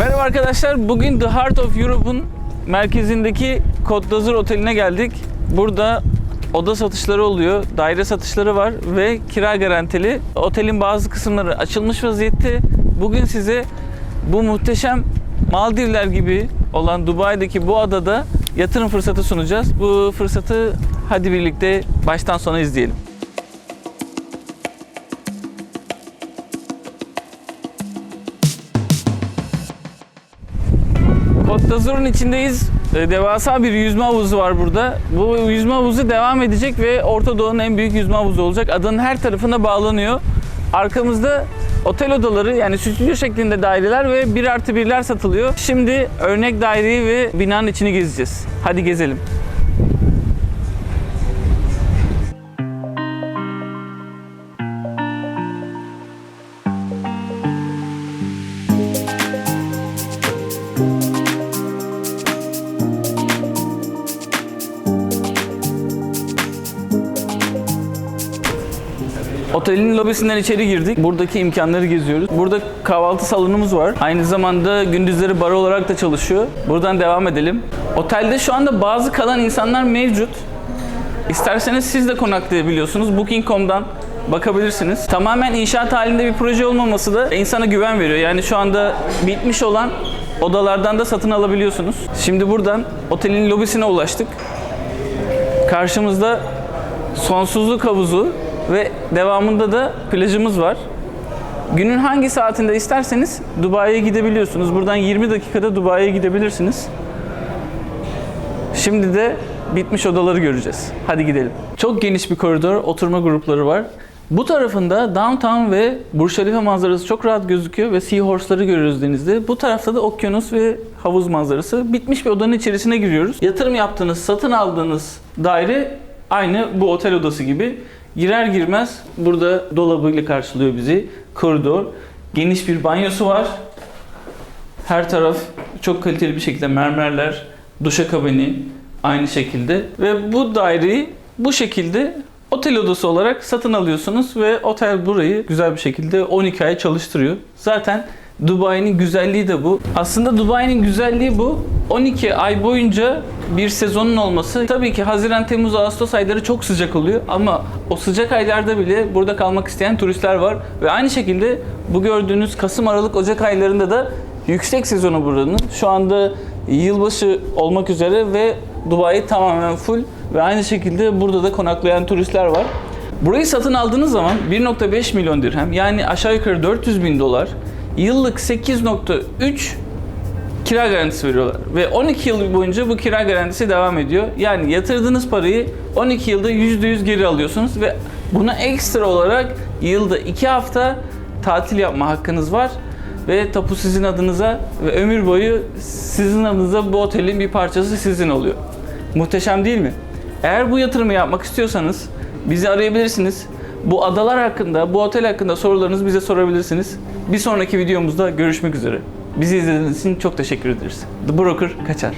arkadaşlar. Bugün The Heart of Europe'un merkezindeki d'Azur Oteli'ne geldik. Burada oda satışları oluyor, daire satışları var ve kira garantili. Otelin bazı kısımları açılmış vaziyette. Bugün size bu muhteşem Maldivler gibi olan Dubai'deki bu adada yatırım fırsatı sunacağız. Bu fırsatı hadi birlikte baştan sona izleyelim. Côte d'Azur'un içindeyiz. Ee, Devasa bir yüzme havuzu var burada. Bu yüzme havuzu devam edecek ve Orta Doğu'nun en büyük yüzme havuzu olacak. Adanın her tarafına bağlanıyor. Arkamızda otel odaları yani stüdyo şeklinde daireler ve 1 artı 1'ler satılıyor. Şimdi örnek daireyi ve binanın içini gezeceğiz. Hadi gezelim. Otelin lobisinden içeri girdik. Buradaki imkanları geziyoruz. Burada kahvaltı salonumuz var. Aynı zamanda gündüzleri bar olarak da çalışıyor. Buradan devam edelim. Otelde şu anda bazı kalan insanlar mevcut. İsterseniz siz de konaklayabiliyorsunuz. Booking.com'dan bakabilirsiniz. Tamamen inşaat halinde bir proje olmaması da insana güven veriyor. Yani şu anda bitmiş olan odalardan da satın alabiliyorsunuz. Şimdi buradan otelin lobisine ulaştık. Karşımızda sonsuzluk havuzu ve devamında da plajımız var. Günün hangi saatinde isterseniz Dubai'ye gidebiliyorsunuz. Buradan 20 dakikada Dubai'ye gidebilirsiniz. Şimdi de bitmiş odaları göreceğiz. Hadi gidelim. Çok geniş bir koridor, oturma grupları var. Bu tarafında downtown ve Burj Khalifa manzarası çok rahat gözüküyor ve seahorse'ları görüyoruz denizde. Bu tarafta da okyanus ve havuz manzarası. Bitmiş bir odanın içerisine giriyoruz. Yatırım yaptığınız, satın aldığınız daire aynı bu otel odası gibi. Girer girmez burada dolabıyla karşılıyor bizi. Koridor, geniş bir banyosu var. Her taraf çok kaliteli bir şekilde mermerler, duşakabini aynı şekilde ve bu daireyi bu şekilde otel odası olarak satın alıyorsunuz ve otel burayı güzel bir şekilde 12 ay çalıştırıyor. Zaten Dubai'nin güzelliği de bu. Aslında Dubai'nin güzelliği bu. 12 ay boyunca bir sezonun olması. Tabii ki Haziran, Temmuz, Ağustos ayları çok sıcak oluyor ama o sıcak aylarda bile burada kalmak isteyen turistler var ve aynı şekilde bu gördüğünüz Kasım, Aralık, Ocak aylarında da yüksek sezonu buranın. Şu anda yılbaşı olmak üzere ve Dubai tamamen full ve aynı şekilde burada da konaklayan turistler var. Burayı satın aldığınız zaman 1.5 milyon dirhem yani aşağı yukarı 400 bin dolar yıllık 8.3 kira garantisi veriyorlar. Ve 12 yıl boyunca bu kira garantisi devam ediyor. Yani yatırdığınız parayı 12 yılda %100 geri alıyorsunuz ve buna ekstra olarak yılda 2 hafta tatil yapma hakkınız var. Ve tapu sizin adınıza ve ömür boyu sizin adınıza bu otelin bir parçası sizin oluyor. Muhteşem değil mi? Eğer bu yatırımı yapmak istiyorsanız bizi arayabilirsiniz. Bu adalar hakkında, bu otel hakkında sorularınızı bize sorabilirsiniz. Bir sonraki videomuzda görüşmek üzere. Bizi izlediğiniz için çok teşekkür ederiz. The Broker kaçar.